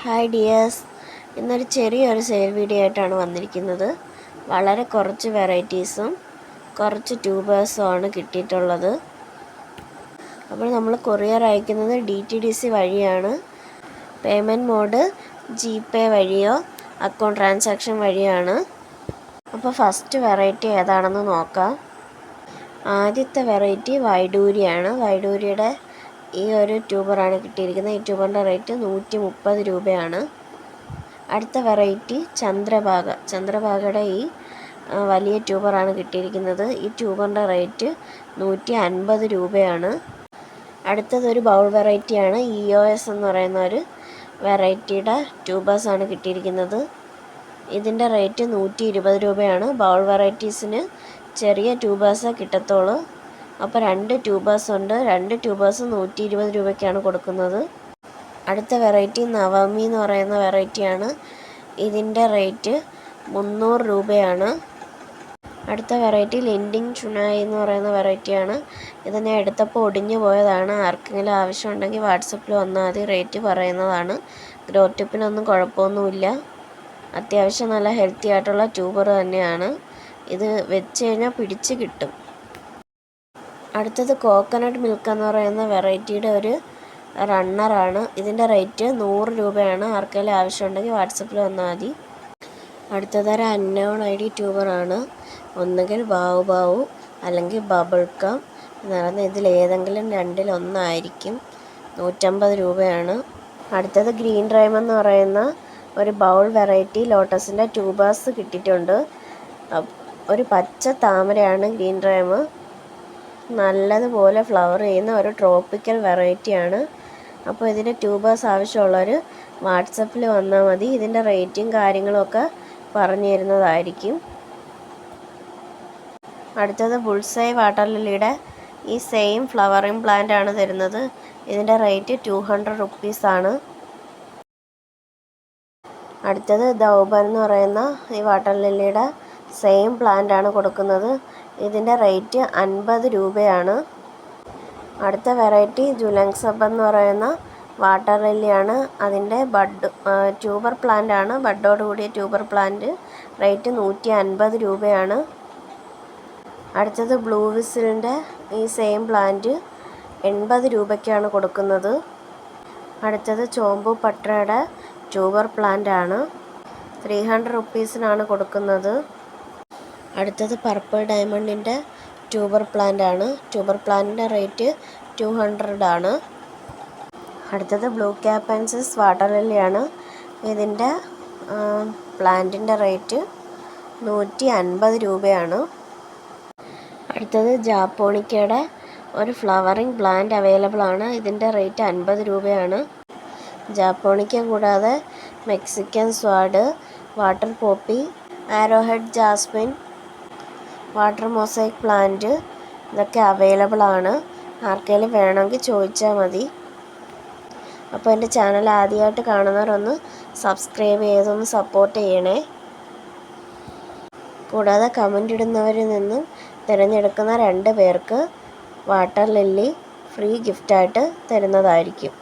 Hi dears ഇന്നൊരു ചെറിയൊരു sale video ആയിട്ടാണ് വന്നിരിക്കുന്നത്. വളരെ കുറച്ച് വെറൈറ്റീസും കുറച്ച് ട്യൂബേഴ്സും ആണ് കിട്ടിയിട്ടുള്ളത്. അപ്പോൾ നമ്മൾ കൊറിയർ അയക്കുന്നത് ഡി ടി ഡി സി വഴിയാണ്. പേയ്മെന്റ് മോഡ് ജി പേ വഴിയോ അക്കൗണ്ട് ട്രാൻസാക്ഷൻ വഴിയാണ്. അപ്പോൾ ഫസ്റ്റ് വെറൈറ്റി ഏതാണെന്ന് നോക്കാം. ആദ്യത്തെ വെറൈറ്റി വൈഡൂരിയാണ്. വൈഡൂരിയുടെ ഈ ഒരു ട്യൂബറാണ് കിട്ടിയിരിക്കുന്നത്. ഈ ട്യൂബറിന്റെ റേറ്റ് നൂറ്റി മുപ്പത് രൂപയാണ്. അടുത്ത വെറൈറ്റി ചന്ദ്രഭാഗ. ചന്ദ്രഭാഗയുടെ ഈ വലിയ ട്യൂബറാണ് കിട്ടിയിരിക്കുന്നത്. ഈ ട്യൂബറിന്റെ റേറ്റ് നൂറ്റി അൻപത് രൂപയാണ് അടുത്തതൊരു ബൗൾ വെറൈറ്റിയാണ്. ഇ ഒ എസ് എന്ന് പറയുന്ന ഒരു വെറൈറ്റിയുടെ ട്യൂബേഴ്സാണ് കിട്ടിയിരിക്കുന്നത്. ഇതിന്റെ റേറ്റ് നൂറ്റി ഇരുപത് രൂപയാണ്. ബൗൾ വെറൈറ്റീസിന് ചെറിയ ട്യൂബേഴ്സേ കിട്ടത്തുള്ളൂ. അപ്പോൾ രണ്ട് ട്യൂബേഴ്സ് ഉണ്ട്. രണ്ട് ട്യൂബേഴ്സ് നൂറ്റി ഇരുപത് രൂപയ്ക്കാണ് കൊടുക്കുന്നത്. അടുത്ത വെറൈറ്റി നവമി എന്ന് പറയുന്ന വെറൈറ്റിയാണ് ഇതിന്റെ റേറ്റ് മുന്നൂറ് രൂപയാണ്. അടുത്ത വെറൈറ്റി ലെൻഡിങ് ചുനായി എന്ന് പറയുന്ന വെറൈറ്റിയാണ് ഇത് ഞാൻ എടുത്തപ്പോൾ ഒടിഞ്ഞു പോയതാണ്. ആർക്കെങ്കിലും ആവശ്യമുണ്ടെങ്കിൽ വാട്സപ്പിൽ വന്നാൽ മതി. റേറ്റ് പറയുന്നതാണ്. ഗ്രോ ടിപ്പിനൊന്നും കുഴപ്പമൊന്നുമില്ല. അത്യാവശ്യം നല്ല ഹെൽത്തി ആയിട്ടുള്ള ട്യൂബർ തന്നെയാണ്. ഇത് വെച്ച് കഴിഞ്ഞാൽ പിടിച്ച് കിട്ടും. അടുത്തത് കോക്കനട്ട് മിൽക്ക് എന്ന് പറയുന്ന വെറൈറ്റിയുടെ ഒരു റണ്ണറാണ് ഇതിന്റെ റേറ്റ് നൂറ് രൂപയാണ്. ആർക്കെങ്കിലും ആവശ്യമുണ്ടെങ്കിൽ വാട്സപ്പിൽ വന്നാൽ മതി. അടുത്തതൊരു അന്നോൺ ഐ ഡി ട്യൂബറാണ് ഒന്നുകിൽ ബാവു ബാവു അല്ലെങ്കിൽ ബബിൾ കം എന്ന് പറയുന്നത് ഇതിൽ ഏതെങ്കിലും രണ്ടിലൊന്നായിരിക്കും നൂറ്റമ്പത് രൂപയാണ്. അടുത്തത് ഗ്രീൻ ഡ്രൈം എന്ന് പറയുന്ന ഒരു ബൗൾ വെറൈറ്റി ലോട്ടസിന്റെ ട്യൂബേഴ്സ് കിട്ടിയിട്ടുണ്ട്. ഒരു പച്ച താമരയാണ് ഗ്രീൻ ഡ്രൈം നല്ലതുപോലെ ഫ്ലവർ ചെയ്യുന്ന ഒരു ട്രോപ്പിക്കൽ വെറൈറ്റിയാണ് അപ്പോൾ ഇതിന്റെ ട്യൂബേഴ്സ് ആവശ്യമുള്ളവർ വാട്സപ്പിൽ വന്നാൽ മതി. ഇതിന്റെ റേറ്റും കാര്യങ്ങളൊക്കെ പറഞ്ഞു തരുന്നതായിരിക്കും അടുത്തത് ബുൾസൈ വാട്ടർ ലില്ലിയുടെ ഈ സെയിം ഫ്ലവറിങ് പ്ലാന്റ് ആണ് തരുന്നത്. ഇതിന്റെ റേറ്റ് ടു ഹൺഡ്രഡ് റുപ്പീസാണ് അടുത്തത് ദൗബൻ എന്ന് പറയുന്ന ഈ വാട്ടർ ലില്ലിയുടെ സെയിം പ്ലാന്റ് ആണ് കൊടുക്കുന്നത്. ഇതിന്റെ റേറ്റ് അൻപത് രൂപയാണ്. അടുത്ത വെറൈറ്റി ജുലങ് സബ് എന്ന് പറയുന്ന വാട്ടർ ലില്ലിയാണ് അതിന്റെ ബഡ് ട്യൂബർ പ്ലാന്റ് ആണ്. ബഡോട് കൂടിയ ട്യൂബർ പ്ലാന്റ് റേറ്റ് നൂറ്റി അൻപത് രൂപയാണ്. അടുത്തത് ബ്ലൂ വിസിലിന്റെ ഈ സെയിം പ്ലാന്റ് എൺപത് രൂപയ്ക്കാണ് കൊടുക്കുന്നത്. അടുത്തത് ചോമ്പു പട്രയുടെ ട്യൂബർ പ്ലാന്റ് ആണ്. ത്രീ ഹൺഡ്രഡ് റുപ്പീസിനാണ് കൊടുക്കുന്നത്. അടുത്തത് പർപ്പിൾ ഡയമണ്ടിന്റെ ട്യൂബർ പ്ലാന്റ് ആണ്. ട്യൂബർ പ്ലാന്റിന്റെ റേറ്റ് ടു ഹൺഡ്രഡ് ആണ്. അടുത്തത് ബ്ലൂ ക്യാപ്പൻസസ് വാട്ടർ ലില്ലിയാണ് ഇതിന്റെ പ്ലാന്റിന്റെ റേറ്റ് നൂറ്റി അൻപത് രൂപയാണ്. അടുത്തത് ജാപ്പോണിക്കയുടെ ഒരു ഫ്ലവറിങ് പ്ലാന്റ് അവൈലബിൾ ആണ്. ഇതിന്റെ റേറ്റ് അൻപത് രൂപയാണ്. ജാപ്പോണിക്ക കൂടാതെ Mexican sword water poppy arrowhead jasmine water mosaic plant ഇതൊക്കെ അവൈലബിൾ ആണ്. ആർക്കെങ്കിലും വേണമെങ്കിൽ ചോദിച്ചാൽ മതി. അപ്പോൾ എന്റെ ചാനൽ ആദ്യമായിട്ട് കാണുന്നവരൊന്ന് സബ്സ്ക്രൈബ് ചെയ്തൊന്ന് സപ്പോർട്ട് ചെയ്യണേ. കൂടാതെ കമന്റ് ഇടുന്നവരിൽ നിന്നും തിരഞ്ഞെടുക്കുന്ന രണ്ട് പേർക്ക് വാട്ടർ ലില്ലി ഫ്രീ ഗിഫ്റ്റായിട്ട് തരുന്നതായിരിക്കും.